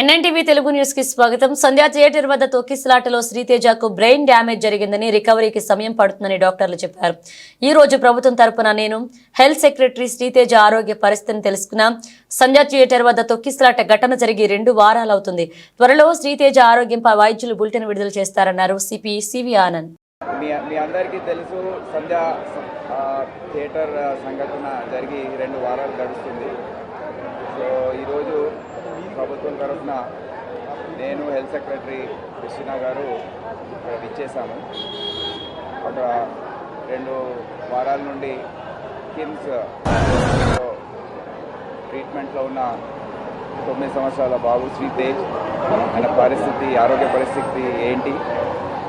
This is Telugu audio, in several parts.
ఎన్ఎన్టీవీ తెలుగు న్యూస్కి స్వాగతం. సంధ్యా థియేటర్ వద్ద తొక్కిసలాటలో శ్రీతేజకు బ్రెయిన్ డ్యామేజ్ జరిగిందని రికవరీకి సమయం పడుతుందని డాక్టర్లు చెప్పారు. ఈ రోజు ప్రభుత్వం తరపున నేను హెల్త్ సెక్రటరీ శ్రీతేజ ఆరోగ్య పరిస్థితిని తెలుసుకున్నా సంధ్యా థియేటర్ వద్ద తొక్కిసలాట ఘటన జరిగి రెండు వారాలవుతుంది. త్వరలో శ్రీతేజ ఆరోగ్యంపై వైద్యులు బులెటిన్ విడుదల చేస్తారన్నారు సిపి సివి ఆనంద్. మీ అందరికీ తెలుసు సంధ్యా థియేటర్ సంఘటన జరిగి రెండు వారాలు గడుస్తుంది. ప్రభుత్వం తరఫున నేను హెల్త్ సెక్రటరీ కృష్ణ గారు ఇక్కడ ఇచ్చేసాము ఒక రెండు వారాల నుండి కిమ్స్ ట్రీట్మెంట్లో ఉన్న తొమ్మిది సంవత్సరాల బాబు శ్రీతేజ్ ఆయన పరిస్థితి ఆరోగ్య పరిస్థితి ఏంటి?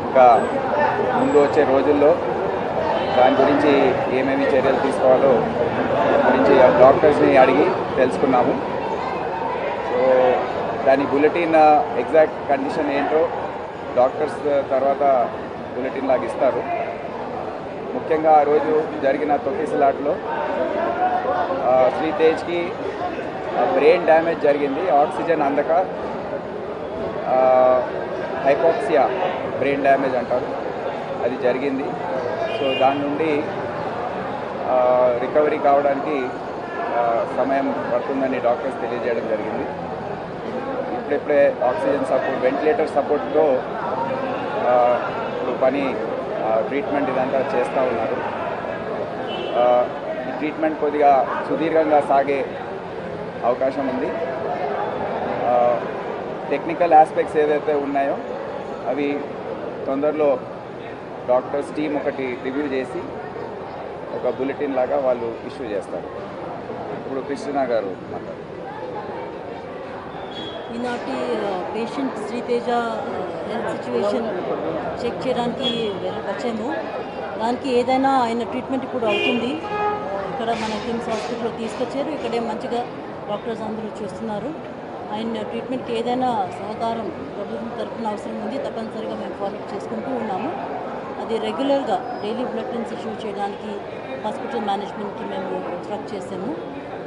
ఇంకా ముందు వచ్చే రోజుల్లో దాని గురించి ఏమేమి చర్యలు తీసుకోవాలో గురించి ఆ డాక్టర్స్ని అడిగి తెలుసుకున్నాము. దాని బులెటిన్ ఎగ్జాక్ట్ కండిషన్ ఏంటో డాక్టర్స్ తర్వాత బులెటిన్ లాగా ఇస్తారు. ముఖ్యంగా ఆ రోజు జరిగిన తొక్కిసలాట్లో శ్రీ తేజ్కి బ్రెయిన్ డ్యామేజ్ జరిగింది ఆక్సిజన్ అందక హైపోక్సియా బ్రెయిన్ డ్యామేజ్ అంటారు. అది జరిగింది. సో దాని నుండి రికవరీ కావడానికి సమయం పడుతుందని డాక్టర్స్ తెలియజేయడం జరిగింది. ఇప్పుడిప్పుడే ఆక్సిజన్ సపోర్ట్ వెంటిలేటర్ సపోర్ట్తో ఇప్పుడు పని ట్రీట్మెంట్ ఇదంతా చేస్తూ ఉన్నారు. ఈ ట్రీట్మెంట్ కొద్దిగా సుదీర్ఘంగా సాగే అవకాశం ఉంది. టెక్నికల్ ఆస్పెక్ట్స్ ఏదైతే ఉన్నాయో అవి తొందరలో డాక్టర్స్ టీం ఒకటి రివ్యూ చేసి ఒక బులెటిన్ లాగా వాళ్ళు ఇష్యూ చేస్తారు. ఇప్పుడు కృష్ణ గారు మాట్లాడారు ఈనాటి patient Sriteja health situation check చేయడానికి వచ్చాము. దానికి ఏదైనా ఆయన ట్రీట్మెంట్ ఇప్పుడు అవుతుంది. ఇక్కడ మన కిమ్స్ హాస్పిటల్లో తీసుకొచ్చారు. ఇక్కడే మంచిగా డాక్టర్స్ అందరూ చూస్తున్నారు. ఆయన ట్రీట్మెంట్కి ఏదైనా సహకారం ప్రభుత్వం తరఫున అవసరం ఉంది తప్పనిసరిగా మేము ఫాలోఅప్ చేసుకుంటూ ఉన్నాము. అది రెగ్యులర్గా డైలీ బులెటిన్స్ ఇష్యూ చేయడానికి హాస్పిటల్ మేనేజ్మెంట్కి మేము ఇన్స్ట్రక్ట్ చేసాము.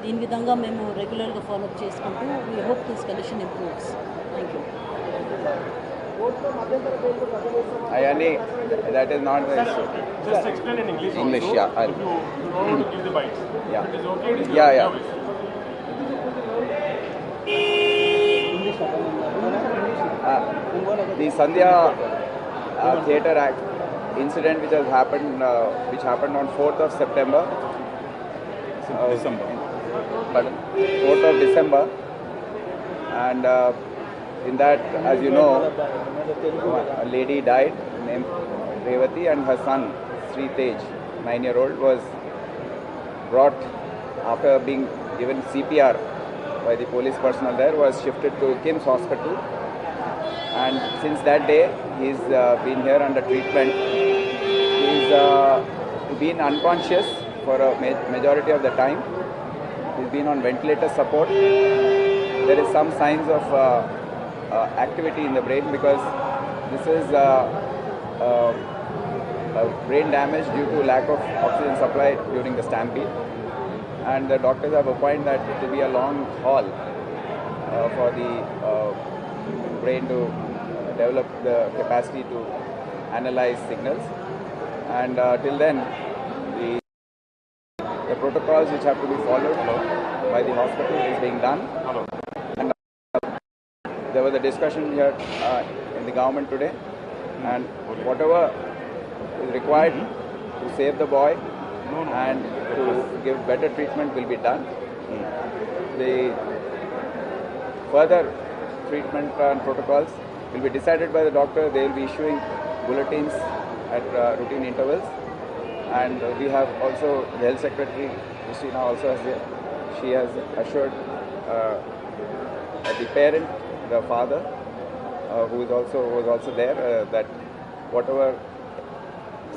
దీని విధంగా మేము రెగ్యులర్గా ఫాలోఅప్ చేసుకుంటూ we hope this condition improves thank you అవన్నీ that is not your yeah. wish. uh, the Sandhya uh, Theatre Act incident which has happened, uh, which happened on 4th of September. Uh, December. Pardon? 4th of December. And uh, in that, as you know, a lady died named Revati and her son, Sri Tej, nine year old, was brought after being given CPR by the police personnel there, was shifted to Kim's Hospital and since that day he's uh, been here under treatment he's uh, been unconscious for a ma- majority of the time he's been on ventilator support there is some signs of uh, uh, activity in the brain because this is uh, brain damage due to lack of oxygen supply during the stampede and the doctors have opined that it will be a long haul uh, for the uh, brain to develop the capacity to analyze signals. And uh, till then, the, the protocols which have to be followed by the hospital is being done. And uh, there was a discussion here uh, in the government today, and whatever is required to save the boy and to give better treatment will be done. The further treatment and protocols will be decided by the doctor. They will be issuing bulletins at uh, routine intervals. And we have also the health secretary, Christina, also has she has assured uh, the parent, the father, uh, who is also was also there, uh, that whatever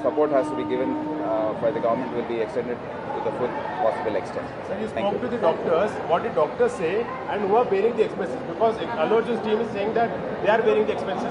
support has to be given uh, by the government will be extended to the full possible extent. So you spoke you. to the doctors. What did doctors say and who are bearing the expenses? Because Allu Arjun's team is saying that they are bearing the expenses.